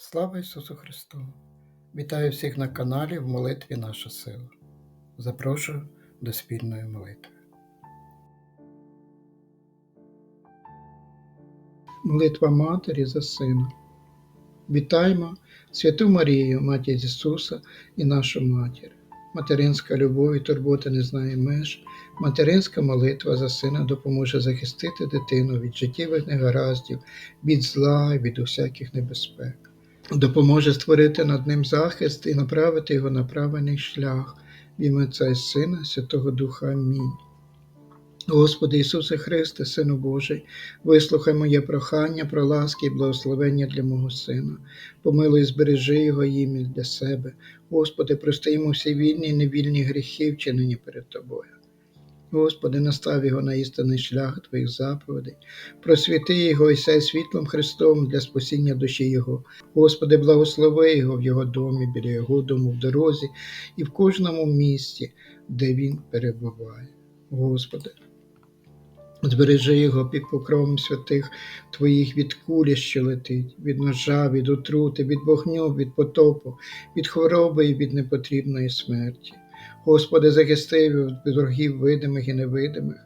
Слава Ісусу Христу! Вітаю всіх на каналі в молитві Наша сила. Запрошую до спільної молитви. Молитва Матері за Сина. Вітаємо Святу Марію, Матір Ісуса і нашу Матір. Материнська любов і турбота не знає меж. Материнська молитва за сина допоможе захистити дитину від життєвих негараздів, від зла і від усяких небезпек. Допоможе створити над ним захист і направити його на правильний шлях в ім'я Отця і Сина, Святого Духа. Амінь. Господи Ісусе Христе, Сину Божий, вислухай моє прохання про ласки і благословення для мого Сина. Помилуй, збережи його ім'я для себе. Господи, прости йому всі вільні і невільні гріхи, вчинені перед Тобою. Господи, настав його на істинний шлях Твоїх заповідей, просвіти його і сяй світлом Христовим для спасіння душі Його. Господи, благослови його в його домі, біля його дому, в дорозі і в кожному місці, де він перебуває. Господи, збережи його під покровом святих Твоїх від кулі, що летить, від ножа, від отрути, від вогню, від потопу, від хвороби і від непотрібної смерті. Господи, захисти від ворогів видимих і невидимих,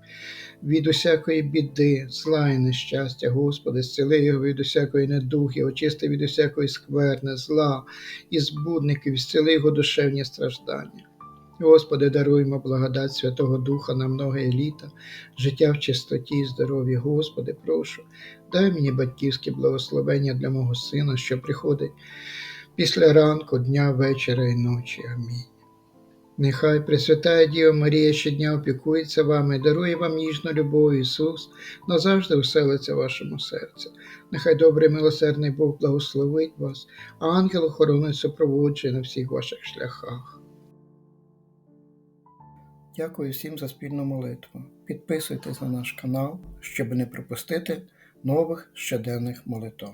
від усякої біди, зла і нещастя, Господи, зціли його від усякої недухи, очисти від усякої скверни, зла і збудників, зціли його душевні страждання. Господи, даруймо благодать Святого Духа на многе літа, життя в чистоті і здоров'ї. Господи, прошу, дай мені батьківське благословення для мого сина, що приходить після ранку, дня, вечора і ночі. Амінь. Нехай Пресвятая Діва Марія щодня опікується вами, дарує вам ніжну любов Ісус, назавжди вселиться в вашому серці. Нехай добрий милосердний Бог благословить вас, а ангел охоронить супроводжує на всіх ваших шляхах. Дякую всім за спільну молитву. Підписуйтесь на наш канал, щоб не пропустити нових щоденних молитв.